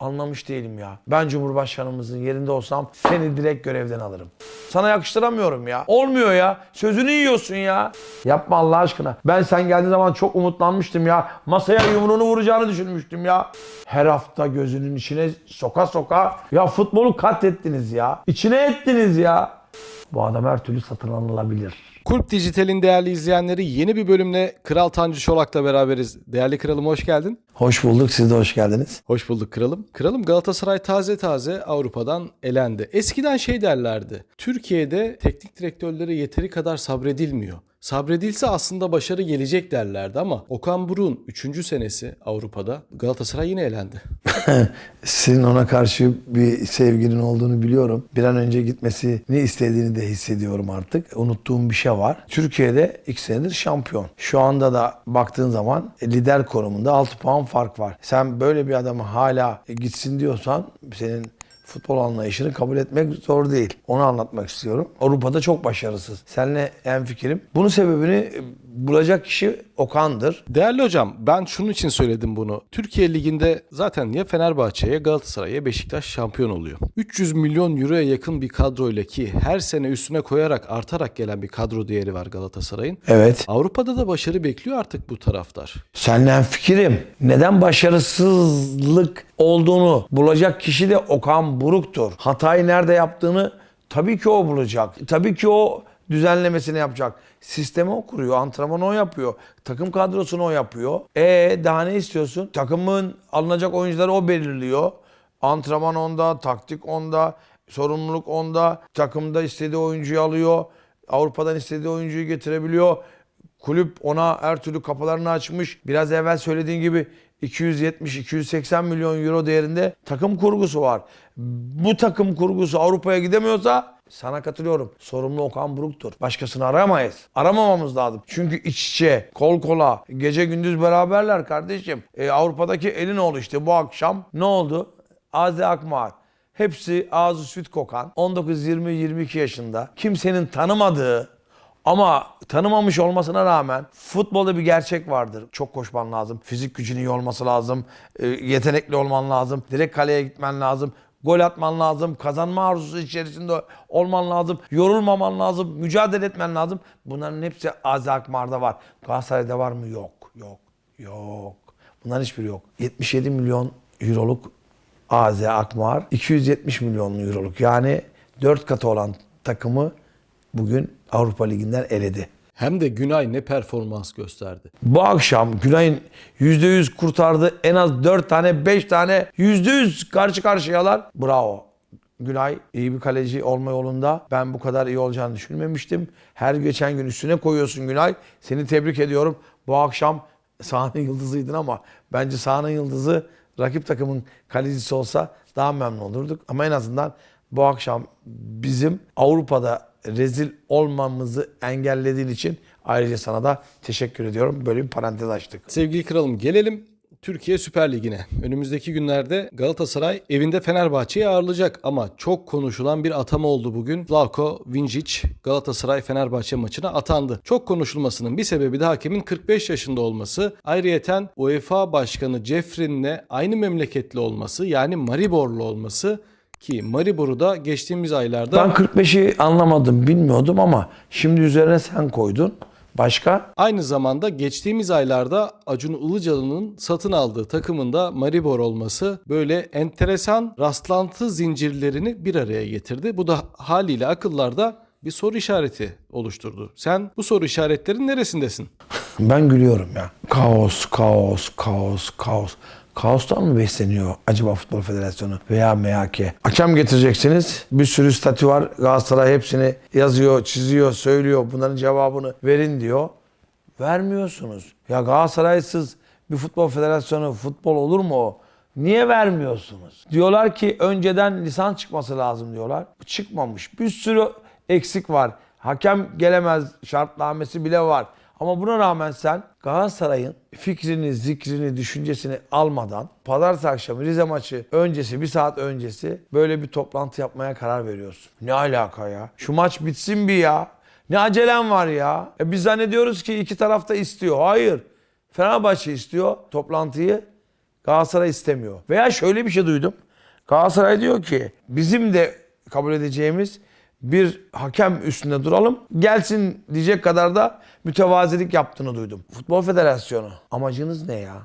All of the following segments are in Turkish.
Anlamış değilim ya. Ben Cumhurbaşkanımızın yerinde olsam seni direkt görevden alırım. Sana yakıştıramıyorum ya. Olmuyor ya. Sözünü yiyorsun ya. Yapma Allah aşkına. Ben sen geldiğin zaman çok umutlanmıştım ya. Masaya yumruğunu vuracağını düşünmüştüm ya. Her hafta gözünün içine soka soka. Ya futbolu katlettiniz ya. İçine ettiniz ya. Bu adam her türlü satın alınabilir. Kulp Dijital'in değerli izleyenleri yeni bir bölümle Kral Tancı Çolak'la beraberiz. Değerli kralım hoş geldin. Hoş bulduk. Siz de hoş geldiniz. Hoş bulduk kralım. Kralım Galatasaray taze taze Avrupa'dan elendi. Eskiden şey derlerdi. Türkiye'de teknik direktörlere yeteri kadar sabredilmiyor. Sabredilse aslında başarı gelecek derlerdi ama Okan Buruk'un 3. senesi Avrupa'da Galatasaray yine elendi. Sizin ona karşı bir sevginin olduğunu biliyorum. Bir an önce gitmesini istediğini de hissediyorum artık. Unuttuğum bir şey var. Türkiye'de iki senedir şampiyon. Şu anda da baktığın zaman lider konumunda 6 puan fark var. Sen böyle bir adamı hala gitsin diyorsan senin futbol anlayışını kabul etmek zor değil. Onu anlatmak istiyorum. Avrupa'da çok başarısız. Seninle fikrim. Bunun sebebini bulacak kişi Okan'dır. Değerli hocam ben şunun için söyledim bunu. Türkiye Ligi'nde zaten ya Fenerbahçe'ye Galatasaray'a Beşiktaş şampiyon oluyor. 300 milyon euroya yakın bir kadroyla ki her sene üstüne koyarak artarak gelen bir kadro değeri var Galatasaray'ın. Evet. Avrupa'da da başarı bekliyor artık bu taraftar. Senden fikrim. Neden başarısızlık olduğunu bulacak kişi de Okan Buruk'tur. Hatayı nerede yaptığını tabii ki o bulacak. Tabii ki o düzenlemesini yapacak. Sistemi o kuruyor, antrenmanı o yapıyor. Takım kadrosunu o yapıyor. E daha ne istiyorsun? Takımın alınacak oyuncuları o belirliyor. Antrenman onda, taktik onda, sorumluluk onda. Takımda istediği oyuncuyu alıyor. Avrupa'dan istediği oyuncuyu getirebiliyor. Kulüp ona her türlü kapılarını açmış. Biraz evvel söylediğin gibi 270-280 milyon euro değerinde takım kurgusu var. Bu takım kurgusu Avrupa'ya gidemiyorsa sana katılıyorum. Sorumlu Okan Buruk'tur. Başkasını aramayız. Aramamamız lazım. Çünkü iç içe, kol kola, gece gündüz beraberler kardeşim. E, Avrupa'daki elin oldu işte bu akşam. Ne oldu? Azi Akmar. Hepsi ağzı süt kokan. 19, 20, 22 yaşında. Kimsenin tanımadığı ama tanımamış olmasına rağmen futbolda bir gerçek vardır. Çok koşman lazım. Fizik gücün iyi olması lazım. e, Yetenekli olman lazım. Direkt kaleye gitmen lazım. Gol atman lazım. Kazanma arzusu içerisinde olman lazım. Yorulmaman lazım. Mücadele etmen lazım. Bunların hepsi Azi Akmar'da var. Galatasaray'da var mı? Yok. Yok. Yok. Bunların hiçbiri yok. 77 milyon euroluk AZ Akmar 270 milyon euroluk yani 4 katı olan takımı bugün Avrupa Ligi'nden eledi. Hem de Günay ne performans gösterdi. Bu akşam Günay'ın %100 kurtardı. En az 4 tane 5 tane %100 karşı karşıyalar. Bravo. Günay iyi bir kaleci olma yolunda. Ben bu kadar iyi olacağını düşünmemiştim. Her geçen gün üstüne koyuyorsun Günay. Seni tebrik ediyorum. Bu akşam sahanın yıldızıydın ama bence sahanın yıldızı rakip takımın kalecisi olsa daha memnun olurduk. Ama en azından bu akşam bizim Avrupa'da rezil olmamızı engellediğin için ayrıca sana da teşekkür ediyorum. Böyle bir parantez açtık. Sevgili kralım gelelim Türkiye Süper Ligi'ne. Önümüzdeki günlerde Galatasaray evinde Fenerbahçe'yi ağırlayacak ama çok konuşulan bir atama oldu bugün. Slavko Vincic Galatasaray Fenerbahçe maçına atandı. Çok konuşulmasının bir sebebi de hakemin 45 yaşında olması. Ayrıyeten UEFA Başkanı Jeffrin'le aynı memleketli olması yani Mariborlu olması ki Maribor'u da geçtiğimiz aylarda Ben 45'i anlamadım, bilmiyordum ama şimdi üzerine sen koydun. Başka? Aynı zamanda geçtiğimiz aylarda Acun Ilıcalı'nın satın aldığı takımında Maribor olması böyle enteresan rastlantı zincirlerini bir araya getirdi. Bu da haliyle akıllarda bir soru işareti oluşturdu. Sen bu soru işaretlerin neresindesin? Ben gülüyorum ya. Kaos, kaos, kaos, kaos. Kaostan mı besleniyor acaba Futbol Federasyonu veya MHK? Hakem getireceksiniz. Bir sürü statü var. Galatasaray hepsini yazıyor, çiziyor, söylüyor. Bunların cevabını verin diyor. Vermiyorsunuz. Ya Galatasaraysız bir futbol federasyonu futbol olur mu o? Niye vermiyorsunuz? Diyorlar ki önceden lisans çıkması lazım diyorlar. Çıkmamış. Bir sürü eksik var. Hakem gelemez şartnamesi bile var. Ama buna rağmen sen Galatasaray'ın fikrini, zikrini, düşüncesini almadan pazartesi akşamı Rize maçı öncesi, bir saat öncesi böyle bir toplantı yapmaya karar veriyorsun. Ne alaka ya? Şu maç bitsin bir ya. Ne acelem var ya? E biz zannediyoruz ki iki taraf da istiyor. Hayır. Fenerbahçe istiyor toplantıyı. Galatasaray istemiyor. Veya şöyle bir şey duydum. Galatasaray diyor ki bizim de kabul edeceğimiz bir hakem üstünde duralım. Gelsin diyecek kadar da mütevazilik yaptığını duydum. Futbol Federasyonu amacınız ne ya?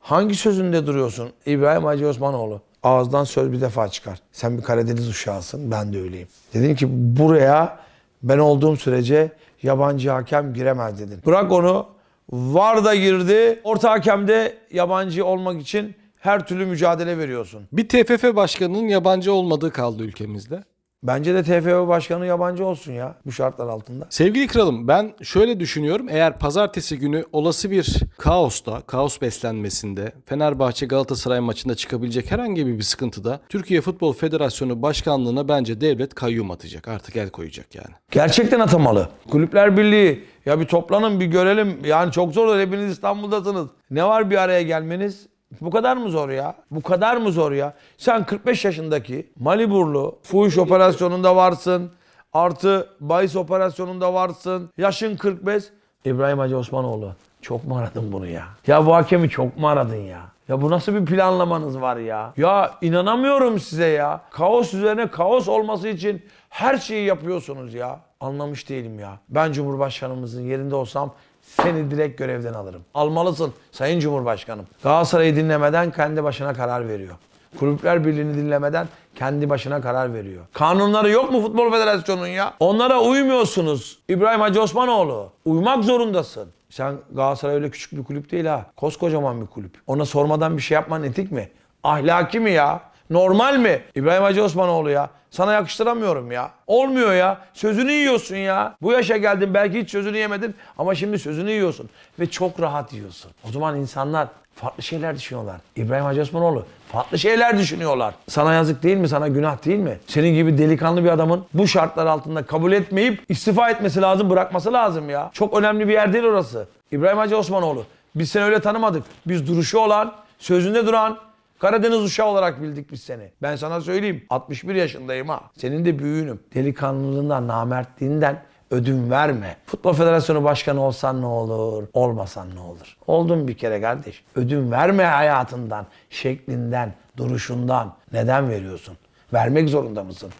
Hangi sözünde duruyorsun İbrahim Hacı Osmanoğlu? Ağızdan söz bir defa çıkar. Sen bir Karadeniz uşağısın, ben de öyleyim. Dedin ki buraya ben olduğum sürece yabancı hakem giremez dedin. Bırak onu, VAR da girdi. Orta hakemde yabancı olmak için her türlü mücadele veriyorsun. Bir TFF başkanının yabancı olmadığı kaldı ülkemizde. Bence de TFF başkanı yabancı olsun ya bu şartlar altında. Sevgili kralım ben şöyle düşünüyorum. Eğer pazartesi günü olası bir kaosta, kaos beslenmesinde Fenerbahçe Galatasaray maçında çıkabilecek herhangi bir sıkıntıda Türkiye Futbol Federasyonu Başkanlığına bence devlet kayyum atacak. Artık el koyacak yani. Gerçekten atamalı. Kulüpler Birliği ya bir toplanın bir görelim. Yani çok zor hepiniz İstanbul'dasınız. Ne var bir araya gelmeniz? Bu kadar mı zor ya? Bu kadar mı zor ya? Sen 45 yaşındaki Maliburlu fuhuş operasyonunda varsın. Artı bahis operasyonunda varsın. Yaşın 45. İbrahim Hacı Osmanoğlu. Çok mu aradın bunu ya? Ya bu hakemi çok mu aradın ya? Ya bu nasıl bir planlamanız var ya? Ya inanamıyorum size ya. Kaos üzerine kaos olması için her şeyi yapıyorsunuz ya. Anlamış değilim ya. Ben Cumhurbaşkanımızın yerinde olsam seni direkt görevden alırım. Almalısın Sayın Cumhurbaşkanım. Galatasaray'ı dinlemeden kendi başına karar veriyor. Kulüpler Birliği'ni dinlemeden kendi başına karar veriyor. Kanunları yok mu Futbol Federasyonu'nun ya? Onlara uymuyorsunuz. İbrahim Hacı Osmanoğlu. Uymak zorundasın. Sen Galatasaray öyle küçük bir kulüp değil ha. Koskocaman bir kulüp. Ona sormadan bir şey yapman etik mi? Ahlaki mi ya? Normal mi? İbrahim Hacı Osmanoğlu ya. Sana yakıştıramıyorum ya. Olmuyor ya. Sözünü yiyorsun ya. Bu yaşa geldin belki hiç sözünü yemedin ama şimdi sözünü yiyorsun. Ve çok rahat yiyorsun. O zaman insanlar farklı şeyler düşünüyorlar. İbrahim Hacı Osmanoğlu farklı şeyler düşünüyorlar. Sana yazık değil mi? Sana günah değil mi? Senin gibi delikanlı bir adamın bu şartlar altında kabul etmeyip istifa etmesi lazım, bırakması lazım ya. Çok önemli bir yer değil orası. İbrahim Hacı Osmanoğlu. Biz seni öyle tanımadık. Biz duruşu olan, sözünde duran, Karadeniz uşağı olarak bildik biz seni. Ben sana söyleyeyim 61 yaşındayım ha. Senin de büyüğünüm. Delikanlılığından, namertliğinden ödün verme. Futbol Federasyonu Başkanı olsan ne olur, olmasan ne olur? Oldun bir kere kardeş. Ödün verme hayatından, şeklinden, duruşundan. Neden veriyorsun? Vermek zorunda mısın?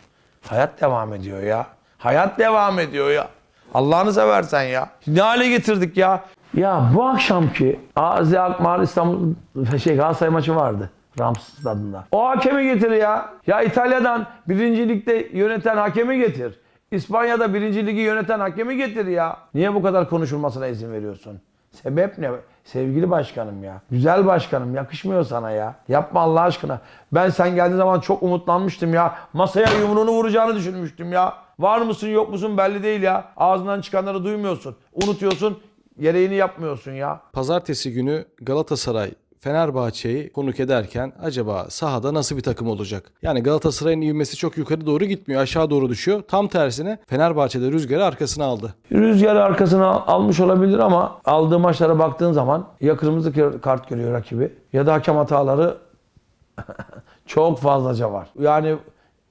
Hayat devam ediyor ya. Hayat devam ediyor ya. Allah'ını seversen ya. Ne hale getirdik ya? Ya bu akşamki AZ Alkmaar İstanbul şey Galatasaray maçı vardı. Rams stadında. O hakemi getir ya. Ya İtalya'dan birinci ligde yöneten hakemi getir. İspanya'da birinci ligi yöneten hakemi getir ya. Niye bu kadar konuşulmasına izin veriyorsun? Sebep ne? Sevgili başkanım ya. Güzel başkanım yakışmıyor sana ya. Yapma Allah aşkına. Ben sen geldiğin zaman çok umutlanmıştım ya. Masaya yumruğunu vuracağını düşünmüştüm ya. Var mısın yok musun belli değil ya. Ağzından çıkanları duymuyorsun. Unutuyorsun. Gereğini yapmıyorsun ya. Pazartesi günü Galatasaray Fenerbahçe'yi konuk ederken acaba sahada nasıl bir takım olacak? Yani Galatasaray'ın ivmesi çok yukarı doğru gitmiyor, aşağı doğru düşüyor. Tam tersine Fenerbahçe'de rüzgarı arkasına aldı. Rüzgarı arkasına almış olabilir ama aldığı maçlara baktığın zaman ya kırmızı kart görüyor rakibi ya da hakem hataları çok fazlaca var. Yani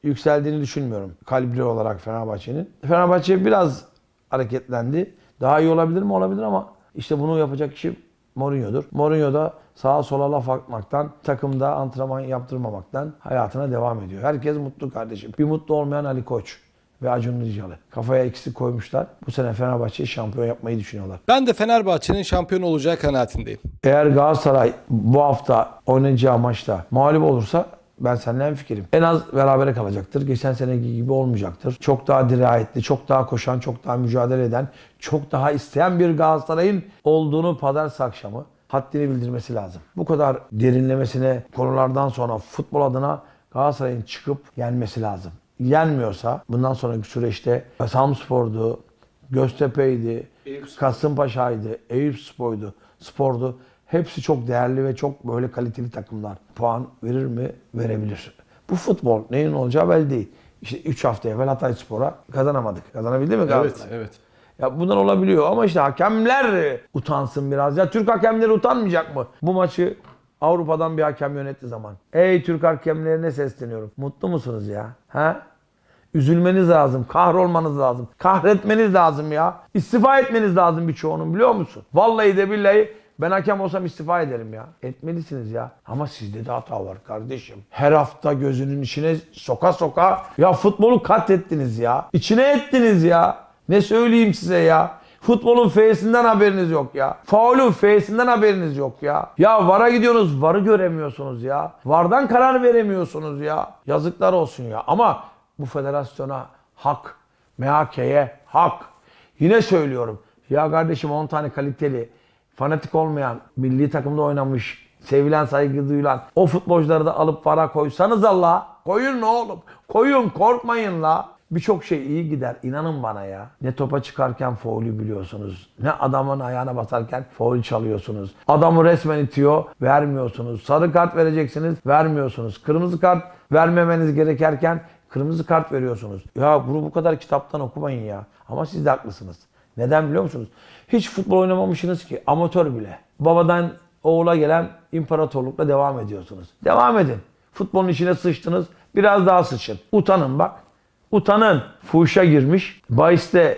yükseldiğini düşünmüyorum kalibri olarak Fenerbahçe'nin. Fenerbahçe biraz hareketlendi. Daha iyi olabilir mi? Olabilir ama işte bunu yapacak kişi Mourinho'dur. Mourinho da sağa sola laf atmaktan, takımda antrenman yaptırmamaktan hayatına devam ediyor. Herkes mutlu kardeşim. Bir mutlu olmayan Ali Koç ve Acun Ilıcalı. Kafaya ikisi koymuşlar. Bu sene Fenerbahçe'yi şampiyon yapmayı düşünüyorlar. Ben de Fenerbahçe'nin şampiyon olacağı kanaatindeyim. Eğer Galatasaray bu hafta oynayacağı maçta mağlup olursa ben seninle hemfikirim. En az berabere kalacaktır. Geçen seneki gibi olmayacaktır. Çok daha dirayetli, çok daha koşan, çok daha mücadele eden, çok daha isteyen bir Galatasaray'ın olduğunu pazartesi akşamı haddini bildirmesi lazım. Bu kadar derinlemesine konulardan sonra futbol adına Galatasaray'ın çıkıp yenmesi lazım. Yenmiyorsa bundan sonraki süreçte Samspor'du, Göztepe'ydi, Kasımpaşa'ydı, Eyüp Spor'du, Spor'du. Hepsi çok değerli ve çok böyle kaliteli takımlar. Puan verir mi? Verebilir. Bu futbol neyin olacağı belli değil. İşte 3 hafta evvel Hatay Spor'a kazanamadık. Kazanabildi mi Galatasaray? evet. Ya bunlar olabiliyor ama işte hakemler utansın biraz. Ya Türk hakemleri utanmayacak mı? Bu maçı Avrupa'dan bir hakem yönetti zaman. Ey Türk hakemlerine sesleniyorum. Mutlu musunuz ya? Ha? Üzülmeniz lazım, kahrolmanız lazım, kahretmeniz lazım ya. İstifa etmeniz lazım birçoğunun biliyor musun? Vallahi de billahi Ben hakem olsam istifa ederim ya. Etmelisiniz ya. Ama sizde de hata var kardeşim. Her hafta gözünün içine soka soka ya futbolu katlettiniz ya. İçine ettiniz ya. Ne söyleyeyim size ya. Futbolun F'sinden haberiniz yok ya. Faulün F'sinden haberiniz yok ya. Ya VAR'a gidiyorsunuz VAR'ı göremiyorsunuz ya. VAR'dan karar veremiyorsunuz ya. Yazıklar olsun ya. Ama bu federasyona hak. MHK'ye hak. Yine söylüyorum. Ya kardeşim 10 tane kaliteli, fanatik olmayan, milli takımda oynamış, sevilen, saygı duyulan o futbolcuları da alıp para koysanız Allah. Koyun ne oğlum? Koyun korkmayın la. Birçok şey iyi gider. inanın bana ya. Ne topa çıkarken faulü biliyorsunuz. Ne adamın ayağına basarken faul çalıyorsunuz. Adamı resmen itiyor, vermiyorsunuz. Sarı kart vereceksiniz, vermiyorsunuz. Kırmızı kart vermemeniz gerekerken kırmızı kart veriyorsunuz. Ya bunu bu kadar kitaptan okumayın ya. Ama siz de haklısınız. Neden biliyor musunuz? Hiç futbol oynamamışsınız ki. Amatör bile. Babadan oğula gelen imparatorlukla devam ediyorsunuz. Devam edin. Futbolun içine sıçtınız. Biraz daha sıçın. Utanın bak. Utanın. Fuhuşa girmiş. Bayiste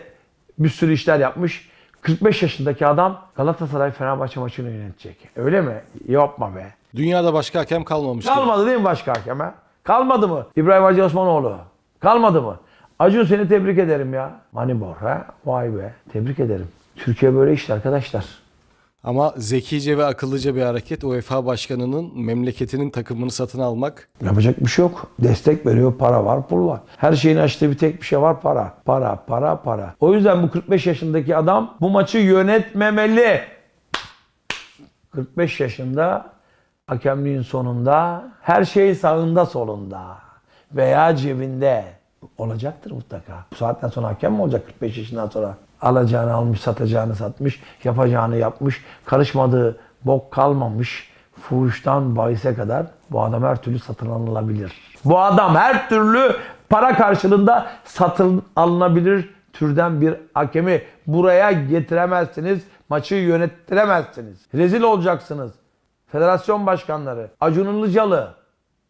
bir sürü işler yapmış. 45 yaşındaki adam Galatasaray Fenerbahçe maçını yönetecek. Öyle mi? Yapma be. Dünyada başka hakem kalmamış. Kalmadı değil mi başka hakeme? Kalmadı mı? İbrahim Hacı Osmanoğlu. Kalmadı mı? Acun seni tebrik ederim ya. Manibor ha? Vay be. Tebrik ederim. Türkiye böyle işte arkadaşlar. Ama zekice ve akıllıca bir hareket UEFA başkanının memleketinin takımını satın almak. Yapacak bir şey yok. Destek veriyor, para var, pul var. Her şeyin açtığı bir tek bir şey var, para. Para, para, para. O yüzden bu 45 yaşındaki adam bu maçı yönetmemeli. 45 yaşında hakemliğin sonunda her şey sağında solunda veya cebinde olacaktır mutlaka. Bu saatten sonra hakem mi olacak 45 yaşından sonra? Alacağını almış, satacağını satmış, yapacağını yapmış, karışmadığı bok kalmamış. Fuhuştan bahise kadar bu adam her türlü satın alınabilir. Bu adam her türlü para karşılığında satın alınabilir türden bir hakemi buraya getiremezsiniz. Maçı yönettiremezsiniz. Rezil olacaksınız. Federasyon başkanları, Acun Ilıcalı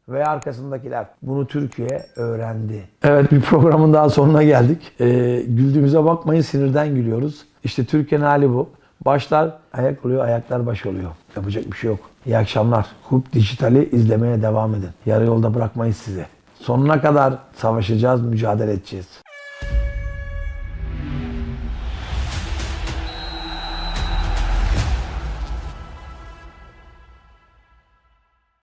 ve arkasındakiler bunu Türkiye öğrendi. Evet bir programın daha sonuna geldik. Ee, güldüğümüze bakmayın sinirden gülüyoruz. İşte Türkiye'nin hali bu. Başlar ayak oluyor, ayaklar baş oluyor. Yapacak bir şey yok. İyi akşamlar. Hub Dijital'i izlemeye devam edin. Yarı yolda bırakmayız sizi. Sonuna kadar savaşacağız, mücadele edeceğiz.